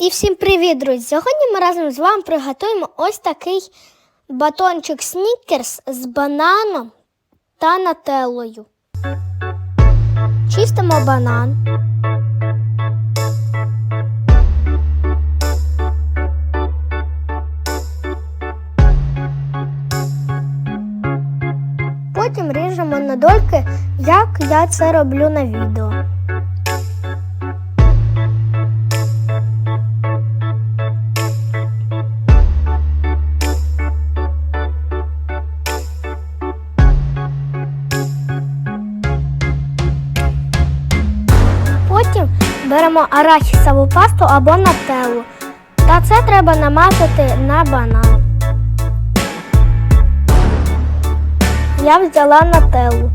І всім привіт, друзі! Сьогодні ми разом з вами приготуємо ось такий батончик снікерс з бананом та нателлою. Чистимо банан. Потім ріжемо на дольки, як я це роблю на відео. Беремо арахісову пасту або нателлу. Та це треба намазати на банан. Я взяла нателлу.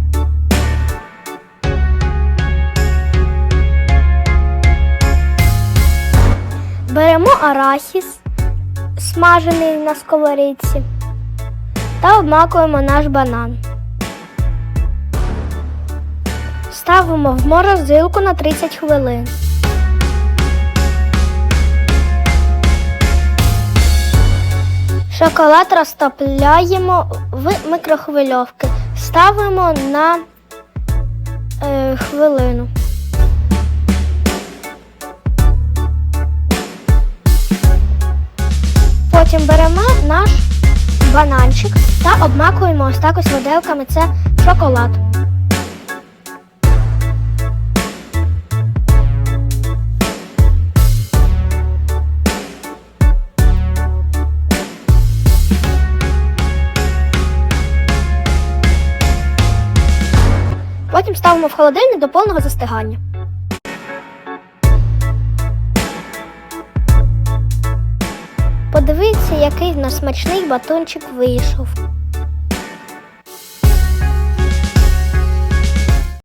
Беремо арахіс, смажений на сковорідці, та обмакуємо наш банан. Ставимо в морозилку на 30 хвилин. Шоколад розтопляємо в микрохвильовки. Ставимо на е, хвилину. Потім беремо наш бананчик та обмакуємо ось так ось виделками. Це шоколад. Потім ставимо в холодильник до повного застигання. Подивіться, який в нас смачний батончик вийшов.